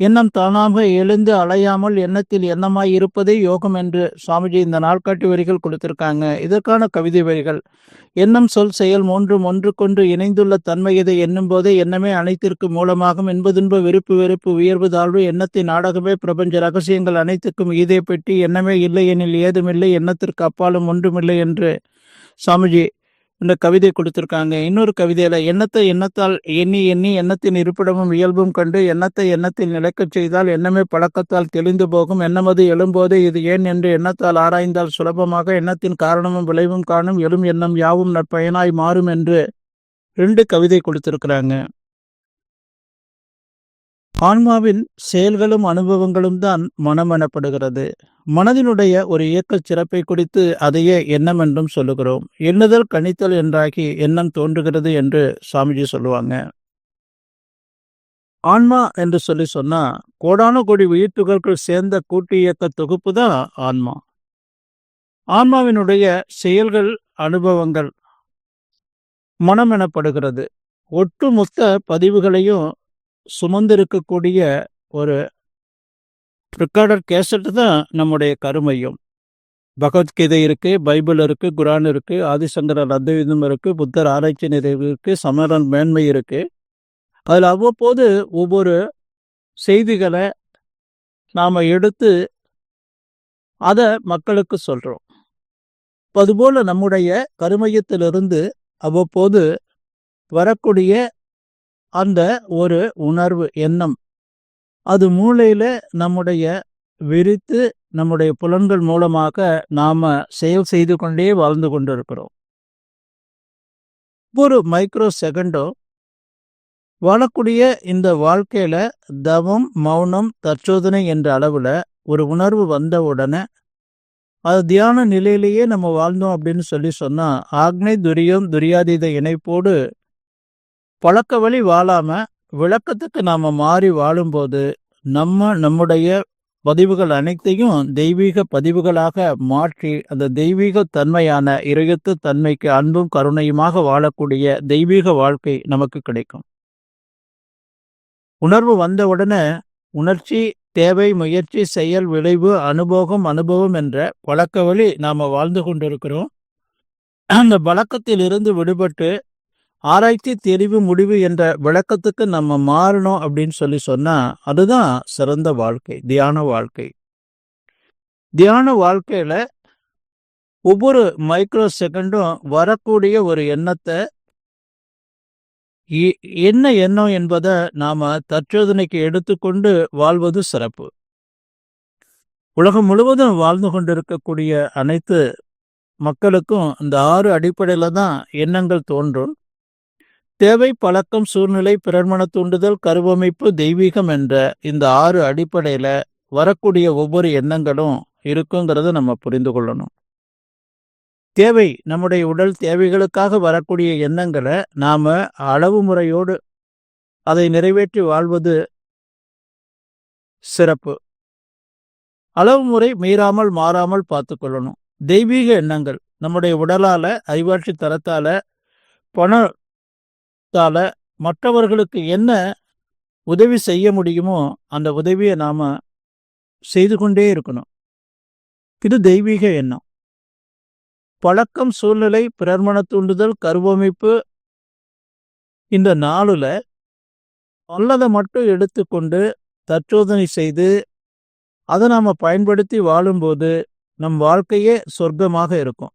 எண்ணம் தானாக எழுந்து அலையாமல் எண்ணத்தில் எண்ணமாய் இருப்பதே யோகம் என்று சுவாமிஜி இந்த நாள்காட்டி வரிகள் கொடுத்திருக்காங்க. இதற்கான கவிதை வரிகள். எண்ணம் சொல் செயல் மூன்றும் ஒன்றுக்கொன்று இணைந்துள்ள தன்மை இதை எண்ணும் போதே எண்ணமே அனைத்திற்கு மூலமாகும். என்பதுன்ப விருப்பு வெறுப்பு உயர்வு தாழ்வு எண்ணத்தின் நாடகமே பிரபஞ்ச ரகசியங்கள் அனைத்துக்கும் ஈதே பெட்டி. எண்ணமே இல்லை எனில் ஏதுமில்லை. எண்ணத்திற்கு அப்பாலும் ஒன்றுமில்லை என்று சாமிஜி இந்த கவிதை கொடுத்துருக்காங்க. இன்னொரு கவிதையில எண்ணத்தை எண்ணத்தால் எண்ணி எண்ணி எண்ணத்தின் இருப்பிடமும் இயல்பும் கண்டு எண்ணத்தை எண்ணத்தில் நிலைக்கச் செய்தால் எண்ணமே பழக்கத்தால் தெளிந்து போகும். எண்ணமது எழும்போதே இது ஏன் என்று எண்ணத்தால் ஆராய்ந்தால் சுலபமாக எண்ணத்தின் காரணமும் விளைவும் காணும். எழும் எண்ணம் யாவும் நற்பயனாய் மாறும் என்று ரெண்டு கவிதை கொடுத்திருக்கிறாங்க. ஆன்மாவின் செயல்களும் அனுபவங்களும் தான் மனம் எனப்படுகிறது. மனதினுடைய ஒரு இயக்கச் சிறப்பை குறித்து அதையே எண்ணம் என்றும் சொல்லுகிறோம். எண்ணுதல் கணித்தல் என்றாகி எண்ணம் தோன்றுகிறது என்று சாமிஜி சொல்லுவாங்க. ஆன்மா என்று சொல்லி சொன்னா கோடான கோடி உயிர் துகள்கள் சேர்ந்த கூட்டு இயக்க தொகுப்பு தான் ஆன்மா. ஆன்மாவினுடைய செயல்கள் அனுபவங்கள் மனம் எனப்படுகிறது. ஒட்டுமொத்த பதிவுகளையும் சுமந்திருக்கக்கூடிய ஒரு ரெக்கார்டர் கேசட் தான் நம்முடைய கருமையும். பகவத்கீதை இருக்கு பைபிள் இருக்கு குரான் இருக்கு ஆதிசங்கரர் அத்வைதம் இருக்கு புத்தர் ஆராய்ச்சி நிறைவு இருக்கு சமரன் மேன்மை இருக்கு. அதில் அவ்வப்போது ஒவ்வொரு செய்திகளை நாம் எடுத்து அதை மக்களுக்கு சொல்கிறோம் அதுபோல் நம்முடைய கருமையத்திலிருந்து அவ்வப்போது வரக்கூடிய அந்த ஒரு உணர்வு எண்ணம். அது மூளையில நம்முடைய விரித்து நம்முடைய புலன்கள் மூலமாக நாம செயல் செய்து கொண்டே வாழ்ந்து கொண்டிருக்கிறோம். ஒரு மைக்ரோ செகண்டோ வாழக்கூடிய இந்த வாழ்க்கையில தவம் மௌனம் தற்சோதனை என்ற அளவுல ஒரு உணர்வு வந்த உடனே அது தியான நிலையிலேயே நம்ம வாழ்ந்தோம் அப்படின்னு சொல்லி சொன்னா ஆக்னை துரியம் துரியாதீத இணைப்போடு பழக்க வழி வாழாமல் விளக்கத்துக்கு நாம் மாறி வாழும்போது நம்ம நம்முடைய பதிவுகள் அனைத்தையும் தெய்வீக பதிவுகளாக மாற்றி அந்த தெய்வீக தன்மையான இறையத்து தன்மைக்கு அன்பும் கருணையுமாக வாழக்கூடிய தெய்வீக வாழ்க்கை நமக்கு கிடைக்கும். உணர்வு வந்த உடனே உணர்ச்சி தேவை முயற்சி செயல் விளைவு அனுபவம் அனுபவம் என்ற பழக்க வழி நாம் வாழ்ந்து கொண்டிருக்கிறோம். அந்த பழக்கத்தில் இருந்து விடுபட்டு ஆராய்ச்சி தெரிவு முடிவு என்ற விளக்கத்துக்கு நம்ம மாறணும் அப்படின்னு சொல்லி சொன்னா அதுதான் சிறந்த வாழ்க்கை தியான வாழ்க்கை. தியான வாழ்க்கையில ஒவ்வொரு மைக்ரோ செகண்டும் வரக்கூடிய ஒரு எண்ணத்தை என்ன எண்ணம் என்பதை நாம தற்சோதனைக்கு எடுத்துக்கொண்டு வாழ்வது சிறப்பு. உலகம் முழுவதும் வாழ்ந்து கொண்டிருக்கக்கூடிய அனைத்து மக்களுக்கும் இந்த ஆறு அடிப்படையில தான் எண்ணங்கள் தோன்றும். தேவை பழக்கம் சூழ்நிலை பிறர்மன தூண்டுதல் கருவமைப்பு தெய்வீகம் என்ற இந்த ஆறு அடிப்படையில் வரக்கூடிய ஒவ்வொரு எண்ணங்களும் இருக்குங்கிறத நம்ம புரிந்து கொள்ளணும். தேவை நம்முடைய உடல் தேவைகளுக்காக வரக்கூடிய எண்ணங்களை நாம் அளவு முறையோடு அதை நிறைவேற்றி வாழ்வது சிறப்பு. அளவு முறை மீறாமல் மாறாமல் பார்த்து கொள்ளணும். தெய்வீக எண்ணங்கள் நம்முடைய உடலால் அறிவாட்சி தரத்தால் பண தால மற்றவர்களுக்கு என்ன உதவி செய்ய முடியுமோ அந்த உதவியை நாம் செய்து கொண்டே இருக்கணும். இது தெய்வீக எண்ணம். பழக்கம் சூழ்நிலை பிரர்மண தூண்டுதல் கருவமைப்பு இந்த நாளில் நல்லதை மட்டும் எடுத்துக்கொண்டு தற்சோதனை செய்து அதை நாம் பயன்படுத்தி வாழும்போது நம் வாழ்க்கையே சொர்க்கமாக இருக்கும்.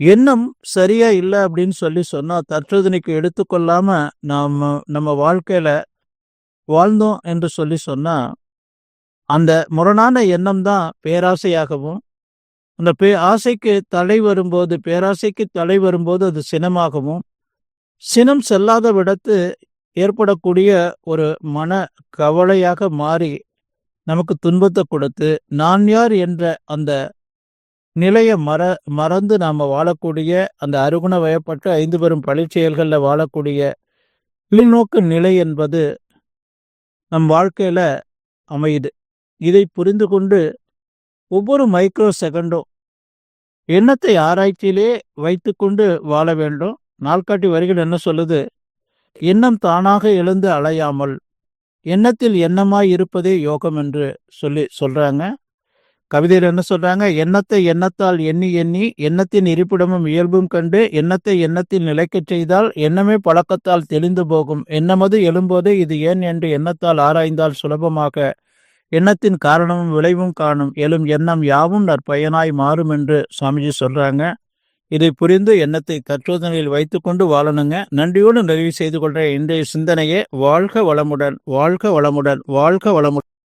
எண்ணம் சரியா இல்லை அப்படின்னு சொல்லி சொன்னா தற்றுதனைக்கு எடுத்துக்கொள்ளாம நாம நம்ம வாழ்க்கையில வாழ்ந்தோம் என்று சொல்லி சொன்னா அந்த முரணான எண்ணம் தான் பேராசையாகவும் அந்த பே ஆசைக்கு தலை வரும்போது பேராசைக்கு தலை வரும்போது அது சினமாகவும் சினம் செல்லாத விடத்து ஏற்படக்கூடிய ஒரு மன கவலையாக மாறி நமக்கு துன்பத்தை கொடுத்து நான் யார் என்ற அந்த நிலையை மற மறந்து நாம் வாழக்கூடிய அந்த அருகுண வயப்பட்டு ஐந்து பெரும் பழிச்செயல்களில் வாழக்கூடிய கீழ்நோக்கு நிலை என்பது நம் வாழ்க்கையில் அமையுது. இதை புரிந்து கொண்டு ஒவ்வொரு மைக்ரோ செகண்டும் எண்ணத்தை ஆராய்ச்சியிலே வைத்துக்கொண்டு வாழ வேண்டும். நாள்காட்டி வரிகள் என்ன சொல்லுது? எண்ணம் தானாக எழுந்து அலையாமல் எண்ணத்தில் எண்ணமாய் இருப்பதே யோகம் என்று சொல்லி சொல்கிறாங்க கவிதையில் என்ன சொல்றாங்க? எண்ணத்தை எண்ணத்தால் எண்ணி எண்ணி எண்ணத்தின் இருப்பிடமும் இயல்பும் கண்டு எண்ணத்தை எண்ணத்தில் நிலைக்கச் செய்தால் எண்ணமே பழக்கத்தால் தெளிந்து போகும். எண்ணமது எழும்போதே இது ஏன் என்று எண்ணத்தால் ஆராய்ந்தால் சுலபமாக. எண்ணத்தின் காரணமும் விளைவும் காணும். எழும் எண்ணம் யாவும் நற்பயனாய் மாறும் என்று சுவாமிஜி சொல்றாங்க. இதை புரிந்து எண்ணத்தை கற்றோதனையில் வைத்துக்கொண்டு வாழணுங்க. நன்றியோடு நிறைவு செய்து கொள்ற இன்றைய சிந்தனையே வாழ்க வளமுடன் வாழ்க வளமுடன் வாழ்க வளமுடன்.